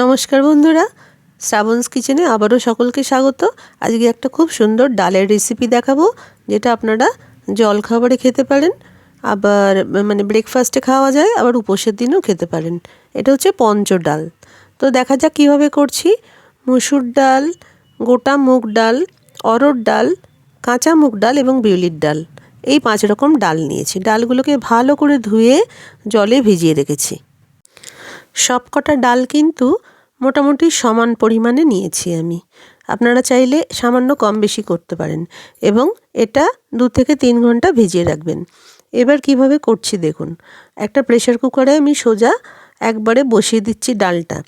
নমস্কার বন্ধুরা শ্রাবণস কিচেনে আবারও সকলকে স্বাগত। আজকে একটা খুব সুন্দর ডালের রেসিপি দেখাবো, যেটা আপনারা জল খাবারে খেতে পারেন, আবার মানে ব্রেকফাস্টে খাওয়া যায়, আবার উপোসের দিনও খেতে পারেন। এটা হচ্ছে পঞ্চ ডাল। তো দেখা যাক কীভাবে করছি। মুসুর ডাল, গোটা মুগ ডাল অরড় ডাল, কাঁচা মুগ ডাল এবং বিউলির ডাল। এই পাঁচ রকম ডাল নিয়েছি। ডালগুলোকে ভালো করে ধুয়ে জলে ভিজিয়ে রেখেছি। সব কটা ডাল কিন্তু মোটামুটি সমান পরিমাণে নিয়েছি আমি। আপনারা চাইলে সামান্য কম বেশি করতে পারেন এবং এটা দু থেকে তিন ঘণ্টা ভিজিয়ে রাখবেন। এবার কীভাবে করছি দেখুন। একটা প্রেশার কুকারে আমি সোজা একবারে বসিয়ে দিচ্ছি ডালটা।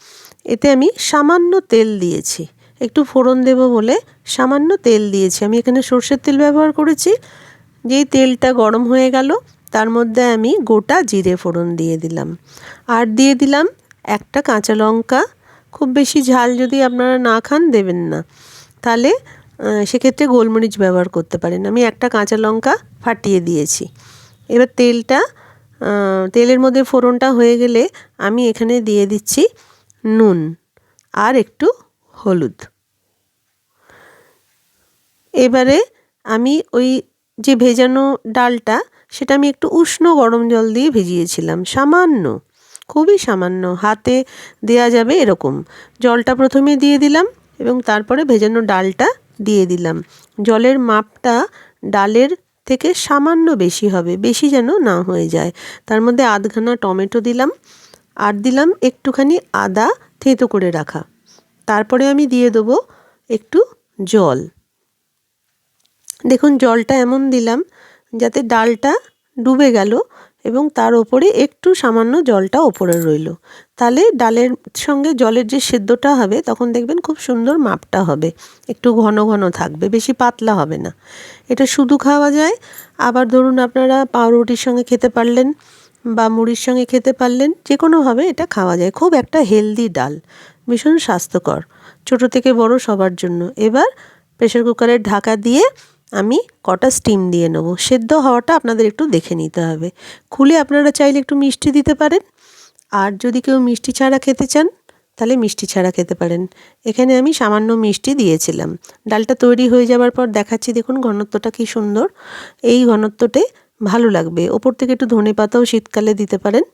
এতে আমি সামান্য তেল দিয়েছি। একটু ফোড়ন দেব বলে সামান্য তেল দিয়েছি। আমি এখানে সর্ষের তেল ব্যবহার করেছি। যেই তেলটা গরম হয়ে গেল তার মধ্যে আমি গোটা জিরে ফোড়ন দিয়ে দিলাম। আর দিয়ে দিলাম একটা কাঁচা লঙ্কা। খুব বেশি ঝাল যদি আপনারা না খান, দেবেন না। তাহলে সেক্ষেত্রে গোলমরিচ ব্যবহার করতে পারেন। আমি একটা কাঁচা লঙ্কা ফাটিয়ে দিয়েছি। এবার তেলটা তেলের মধ্যে ফোড়নটা হয়ে গেলে আমি এখানে দিয়ে দিচ্ছি নুন আর একটু হলুদ। এবারে আমি ওই যে ভেজানো ডালটা সেটা আমি একটু উষ্ণ গরম জল দিয়ে ভিজিয়েছিলাম। সামান্য, খুবই সামান্য। হাতে দেয়া যাবে এরকম। জলটা প্রথমে দিয়ে দিলাম এবং তারপরে ভেজানো ডালটা দিয়ে দিলাম। জলের মাপটা ডালের থেকে সামান্য বেশি হবে, বেশি যেন না হয়ে যায়। তার মধ্যে আধখানা টমেটো দিলাম আর দিলাম একটুখানি আদা থেঁতো করে রাখা। তারপরে আমি দিয়ে দেবো একটু জল। দেখুন, জলটা এমন দিলাম যাতে ডালটা ডুবে গেল এবং তার ওপরে একটু সামান্য জলটা ওপরে রইল। তাহলে ডালের সঙ্গে জলের যে সেদ্ধটা হবে, তখন দেখবেন খুব সুন্দর মাপটা হবে। একটু ঘন ঘন থাকবে, বেশি পাতলা হবে না। এটা শুধু খাওয়া যায়। আবার ধরুন আপনারা পাউরুটির সঙ্গে খেতে পারলেন বা মুড়ির সঙ্গে খেতে পারলেন যে কোনোভাবে এটা খাওয়া যায়। খুব একটা হেলদি ডাল, ভীষণ স্বাস্থ্যকর, ছোট থেকে বড় সবার জন্য। এবার প্রেশার কুকারের ঢাকা দিয়ে আমি কটা স্টিম দিয়ে নেব। সেদ্ধ হওয়াটা আপনাদের একটু দেখে নিতে হবে। খুলে আপনারা চাইলে একটু মিষ্টি দিতে পারেন। আর যদি কেউ মিষ্টি ছাড়া খেতে চান, তাহলে মিষ্টি ছাড়া খেতে পারেন। এখানে আমি সামান্য মিষ্টি দিয়েছিলাম। ডালটা তৈরি হয়ে যাওয়ার পর দেখাচ্ছি, দেখুন ঘনত্বটা কি সুন্দর। এই ঘনত্বতে ভালো লাগবে। ওপর থেকে একটু ধনে পাতাও শীতকালে দিতে পারেন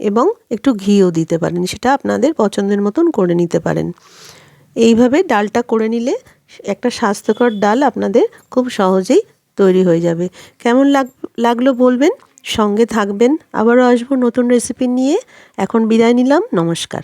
এবং একটু ঘিও দিতে পারেন। সেটা আপনাদের পছন্দের মতন করে নিতে পারেন। এইভাবে ডালটা করে নিলে একটা স্বাস্থ্যকর ডাল আপনাদের খুব সহজেই তৈরি হয়ে যাবে। কেমন লাগ, লাগল বলবেন? সঙ্গে থাকবেন। আবারও আসব নতুন রেসিপি নিয়ে। এখন বিদায় নিলাম। নমস্কার।